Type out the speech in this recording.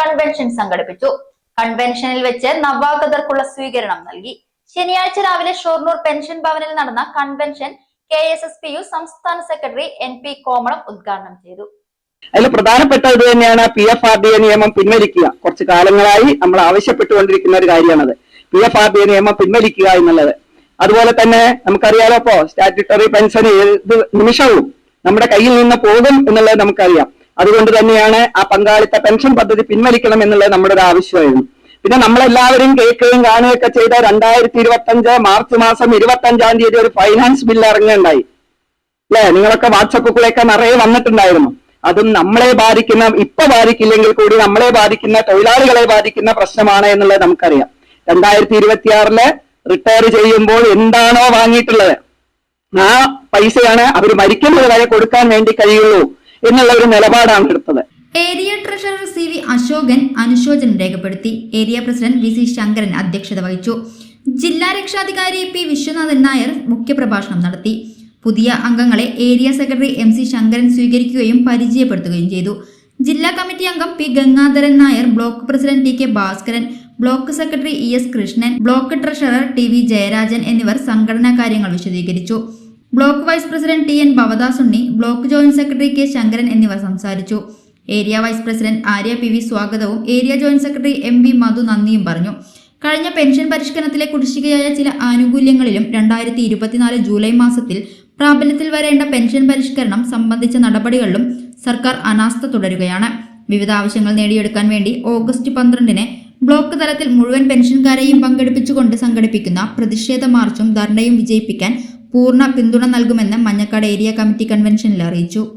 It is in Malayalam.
കൺവെൻഷൻ സംഘടിപ്പിച്ചു. കൺവെൻഷനിൽ വെച്ച് നവാഗതർക്കുള്ള സ്വീകരണം നൽകി. ശനിയാഴ്ച രാവിലെ ഷൊർണൂർ പെൻഷൻ ഭവനിൽ നടന്ന convention K S S P U സംസ്ഥാന സെക്രട്ടറി എൻ പി കോമളം ഉദ്ഘാടനം ചെയ്തു. അതിൽ പ്രധാനപ്പെട്ട ഇത് തന്നെയാണ് P F R D A നിയമം പിൻവലിക്കുക. കുറച്ച് കാലങ്ങളായി നമ്മൾ ആവശ്യപ്പെട്ടുകൊണ്ടിരിക്കുന്ന ഒരു കാര്യമാണത്. P F R D A നിയമം പിൻവലിക്കുക എന്നുള്ളത്. അതുപോലെ തന്നെ നമുക്കറിയാലോ ഇപ്പോ സ്റ്റാറ്റ്യൂട്ടറി പെൻഷൻ ഏത് നിമിഷവും നമ്മുടെ കയ്യിൽ നിന്ന് പോകും എന്നുള്ളത് നമുക്കറിയാം. അതുകൊണ്ട് തന്നെയാണ് ആ പങ്കാളിത്ത പെൻഷൻ പദ്ധതി പിൻവലിക്കണം എന്നുള്ളത് നമ്മുടെ ഒരു ആവശ്യമായിരുന്നു പിന്നെ നമ്മളെല്ലാവരും കേൾക്കുകയും കാണുകയൊക്കെ ചെയ്ത രണ്ടായിരത്തി ഇരുപത്തി അഞ്ച് മാർച്ച് മാസം ഇരുപത്തി അഞ്ചാം തീയതി ഒരു ഫൈനാൻസ് ബില്ല് ഇറങ്ങുകയുണ്ടായി. അല്ലെ? നിങ്ങളൊക്കെ വാട്സപ്പ് കൂടെയൊക്കെ നിറയെ വന്നിട്ടുണ്ടായിരുന്നു. അതും നമ്മളെ ബാധിക്കുന്ന ഇപ്പൊ ബാധിക്കില്ലെങ്കിൽ കൂടി നമ്മളെ ബാധിക്കുന്ന തൊഴിലാളികളെ ബാധിക്കുന്ന പ്രശ്നമാണ് എന്നുള്ളത് നമുക്കറിയാം. രണ്ടായിരത്തി ഇരുപത്തിയാറിൽ റിട്ടയർ ചെയ്യുമ്പോൾ എന്താണോ വാങ്ങിയിട്ടുള്ളത്? ആ പൈസയാണ് അവർ മരിക്കുന്നത് വരെ കൊടുക്കാൻ വേണ്ടി കഴിയുള്ളൂ. എന്നുള്ള ഒരു നിലപാടാണ് എടുത്തത്. Area treasurer C V Ashokan അനുശോചനം രേഖപ്പെടുത്തി. Area president V C Sankaran അധ്യക്ഷത വഹിച്ചു. ജില്ലാ രക്ഷാധികാരി പി വിശ്വനാഥൻ നായർ മുഖ്യപ്രഭാഷണം നടത്തി. പുതിയ അംഗങ്ങളെ area secretary M C Sankaran സ്വീകരിക്കുകയും പരിചയപ്പെടുത്തുകയും ചെയ്തു. ജില്ലാ കമ്മിറ്റി അംഗം P Gangadharan Nair block president T K Bhaskaran block secretary E S Krishnan block treasurer T V Jayarajan എന്നിവർ സംഘടനാ കാര്യങ്ങൾ വിശദീകരിച്ചു. Block vice president T N Bhavadas Unni block joint secretary K Sankaran എന്നിവർ സംസാരിച്ചു. Area vice president Arya P സ്വാഗതവും area joint secretary M V Madhu നന്ദിയും പറഞ്ഞു. കഴിഞ്ഞ പെൻഷൻ പരിഷ്കരണത്തിലെ കുടിശ്ശികയായ ചില ആനുകൂല്യങ്ങളിലും രണ്ടായിരത്തി ഇരുപത്തിനാല് ജൂലൈ മാസത്തിൽ പ്രാബല്യത്തിൽ വരേണ്ട പെൻഷൻ പരിഷ്കരണം സംബന്ധിച്ച നടപടികളിലും സർക്കാർ അനാസ്ഥ തുടരുകയാണ്. വിവിധ ആവശ്യങ്ങൾ നേടിയെടുക്കാൻ വേണ്ടി ഓഗസ്റ്റ് പന്ത്രണ്ടിന് ബ്ലോക്ക് തലത്തിൽ മുഴുവൻ പെൻഷൻകാരെയും പങ്കെടുപ്പിച്ചുകൊണ്ട് സംഘടിപ്പിക്കുന്ന പ്രതിഷേധ മാർച്ചും ധർണയും വിജയിപ്പിക്കാൻ പൂർണ പിന്തുണ നൽകുമെന്ന് മഞ്ഞക്കാട് ഏരിയ കമ്മിറ്റി കൺവെൻഷനിൽ അറിയിച്ചു